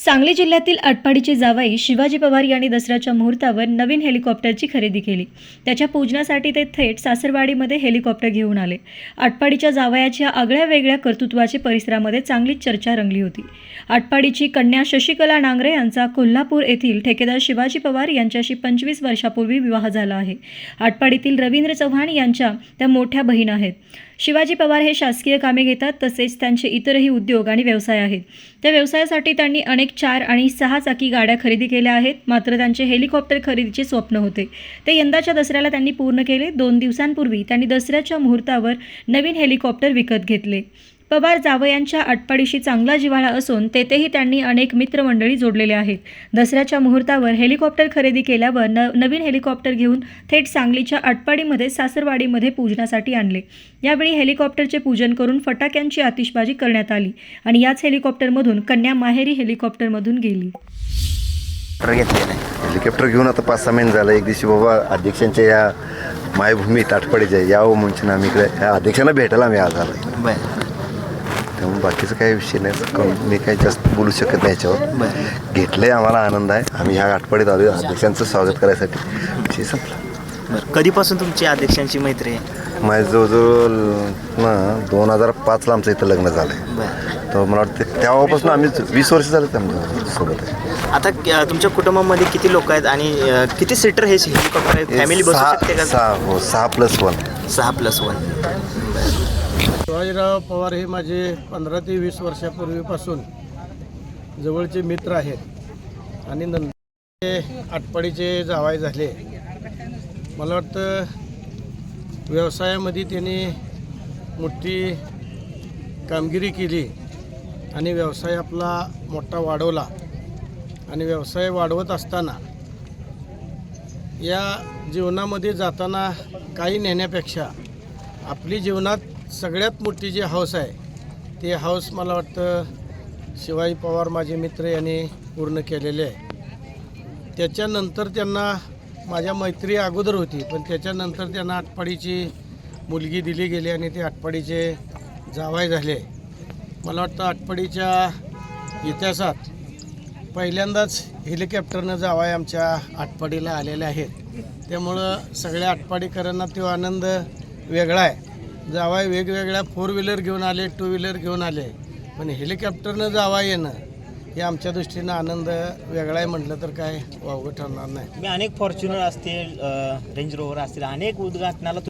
सांगली जिल्ह्यातील आटपाडीचे जावाई शिवाजी पवार यांनी दसऱ्याच्या मुहूर्तावर नवीन हेलिकॉप्टरची खरेदी केली. त्याच्या पूजनासाठी ते थेट सासरवाडीमध्ये हेलिकॉप्टर घेऊन आले. आटपाडीच्या जावयाच्या आगळ्या वेगळ्या कर्तृत्वाची परिसरामध्ये चांगलीच चर्चा रंगली होती. आटपाडीची कन्या शशिकला नांगरे यांचा कोल्हापूर येथील ठेकेदार शिवाजी पवार यांच्याशी पंचवीस वर्षापूर्वी विवाह झाला आहे. आटपाडीतील रवींद्र चव्हाण यांच्या त्या मोठ्या बहीण आहेत. शिवाजी पवार हे शासकीय कामे घेतात तसेच त्यांचे इतरही उद्योग आणि व्यवसाय आहेत. त्या व्यवसायासाठी त्यांनी अनेक चार आणि सहा चाकी गाड्या खरेदी केल्या आहेत मात्र त्यांचे हेलिकॉप्टर खरेदीचे स्वप्न होते. ते यंदाच्या दसऱ्याला त्यांनी पूर्ण केले. दोन दिवसांपूर्वी त्यांनी दसऱ्याच्या मुहूर्तावर नवीन हेलिकॉप्टर विकत घेतले. पवार जावयांच्या आटपाडीशी चांगला जिव्हाळा असून तेथेही त्यांनी अनेक मित्रमंडळी जोडलेले आहेत. दसऱ्याच्या मुहूर्तावर हेलिकॉप्टर खरेदी केल्यावर न नवीन हेलिकॉप्टर घेऊन थेट सांगलीच्या आटपाडीमध्ये सासरवाडीमध्ये पूजनासाठी आणले. यावेळी हेलिकॉप्टरचे पूजन करून फटाक्यांची आतिषबाजी करण्यात आली आणि याच हेलिकॉप्टरमधून कन्या माहेरी हेलिकॉप्टरमधून गेली. हेलिकॉप्टर घेऊन आता पाच सहा महिने झालं. एक दिवशी बाबा अध्यक्षांच्या या मायभूमी ताटपाडीच्या यावं म्हणून आम्ही इकडे या अध्यक्षांना भेटायला आम्ही आज आलो त्यामुळे बाकीचं काही विषय नाही. मी काही जास्त बोलू शकत नाही याच्यावर. बरं. घेतलंय आम्हाला आनंद आहे. आम्ही ह्या आठवडीत आलो. अध्यक्षांचं स्वागत करायसाठी. विषय संपला. बरं. कधीपासून तुमची अध्यक्षांची मैत्री आहे? माझं जवळजवळ ना दोन हजार पाचला आमचं इथं लग्न झालं आहे बरं. तर मला वाटतं तेव्हापासून आम्ही वीस वर्ष झालं आमच्यासोबत आहे. आता तुमच्या कुटुंबामध्ये किती लोक आहेत आणि अ, किती सीटर हे हेलिकॉप्टर आहे फॅमिली बसू शकते का? सहा हो सहा प्लस वन सहा प्लस वन शिवाजीराव पवार हे माझे पंधरा ते वीस वर्षापूर्वीपासून जवळचे मित्र आहेत. आणि नंतर ते आटपाडीचे जावाय झाले. मला वाटतं व्यवसायामध्ये त्यांनी मोठी कामगिरी केली आणि व्यवसाय आपला मोठा वाढवला. आणि व्यवसाय वाढवत असताना या जीवनामध्ये जाताना काही नेण्यापेक्षा आपली जीवनात सगळ्यात मोठी जी हौस आहे ते हौस मला वाटतं शिवाजी पवार माझे मित्र यांनी पूर्ण केलेले आहे. त्याच्यानंतर त्यांना माझ्या मैत्री अगोदर होती पण त्याच्यानंतर त्यांना आटपाडीची मुलगी दिली गेली आणि ते आटपाडीचे जावाय झाले. मला वाटतं आटपाडीच्या इतिहासात पहिल्यांदाच हेलिकॉप्टरनं जावाय आमच्या आटपाडीला आलेले आहेत. त्यामुळं सगळ्या आटपाडीकरांना तो आनंद वेगळा आहे. जावाय वेगवेगळ्या फोर व्हीलर घेऊन आले टू व्हीलर घेऊन आले. पण हेलिकॉप्टरनं जावा येणं हे आमच्या दृष्टीनं आनंद वेगळा आहे म्हटलं तर काय वावगं ठरणार नाही. मी अनेक फॉर्च्युनर असतील रेंज रोवर असतील अनेक उद्घाटनाला